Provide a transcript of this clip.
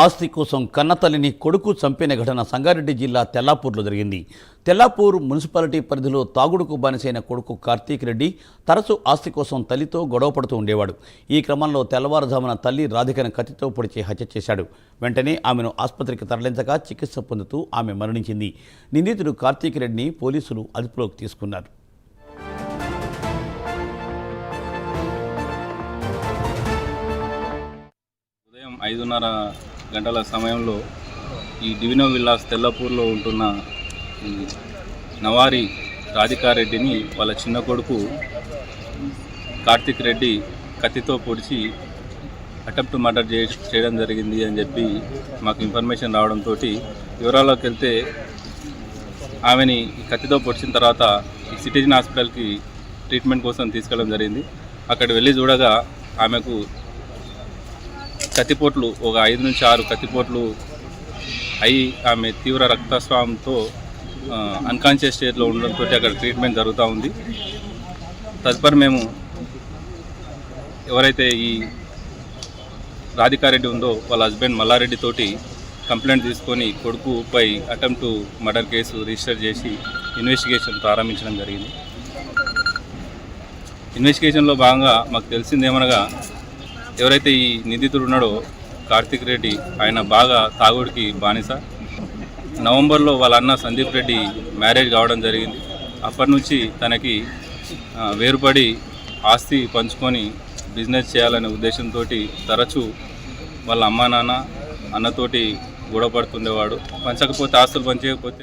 ఆస్తి కోసం కన్నతల్లిని కొడుకు చంపిన ఘటన సంగారెడ్డి జిల్లా తెల్లాపూర్లో జరిగింది. తెల్లాపూర్ మున్సిపాలిటీ పరిధిలో తాగుడుకు బానిసైన కొడుకు కార్తీక్ రెడ్డి తరచూ ఆస్తి కోసం తల్లితో గొడవపడుతూ ఉండేవాడు. ఈ క్రమంలో తెల్లవారుజామున తల్లి రాధికను కత్తితో పొడిచి హత్య చేశాడు. వెంటనే ఆమెను ఆసుపత్రికి తరలించగా చికిత్స పొందుతూ ఆమె మరణించింది. నిందితుడు కార్తీక్ రెడ్డిని పోలీసులు అదుపులోకి తీసుకున్నారు. ఉదయం ఐదున్నర గంటల సమయంలో ఈ డివినో విల్లాస్ తెల్లపూర్లో ఉంటున్న ఈ నవారి రాధికారెడ్డిని వాళ్ళ చిన్న కొడుకు కార్తిక్ రెడ్డి కత్తితో పొడిచి అటెంప్ట్ మర్డర్ చే చేయడం జరిగింది అని చెప్పి మాకు ఇన్ఫర్మేషన్ రావడంతో వివరాల్లోకి వెళ్తే ఆమెని ఈ కత్తితో పొడిచిన తర్వాత ఈ సిటిజన్ హాస్పిటల్కి ట్రీట్మెంట్ కోసం తీసుకెళ్ళడం జరిగింది. అక్కడ వెళ్ళి చూడగా ఆమెకు కత్తిపోట్లు ఒక ఐదు నుంచి ఆరు కత్తిపోట్లు అయి ఆమె తీవ్ర రక్తస్రావంతో అన్కాన్షియస్ స్టేట్లో ఉండడంతో అక్కడ ట్రీట్మెంట్ జరుగుతూ ఉంది. తదుపరి మేము ఎవరైతే ఈ రాధికారెడ్డి ఉందో వాళ్ళ హస్బెండ్ మల్లారెడ్డి తోటి కంప్లైంట్ తీసుకొని కొడుకుపై అటెంప్ట్ మర్డర్ కేసు రిజిస్టర్ చేసి ఇన్వెస్టిగేషన్ ప్రారంభించడం జరిగింది. ఇన్వెస్టిగేషన్లో భాగంగా మాకు తెలిసిందేమనగా ఎవరైతే ఈ నిందితుడు ఉన్నాడో కార్తిక్ రెడ్డి ఆయన బాగా తాగుడికి బానిస. నవంబర్లో వాళ్ళ అన్న సందీప్ రెడ్డి మ్యారేజ్ కావడం జరిగింది. అప్పటి నుంచి తనకి వేరుపడి ఆస్తి పంచుకొని బిజినెస్ చేయాలనే ఉద్దేశంతో తరచూ వాళ్ళ అమ్మా నాన్న అన్నతోటి గొడవ పడుతుండేవాడు పంచకపోతే ఆస్తులు పంచకపోతే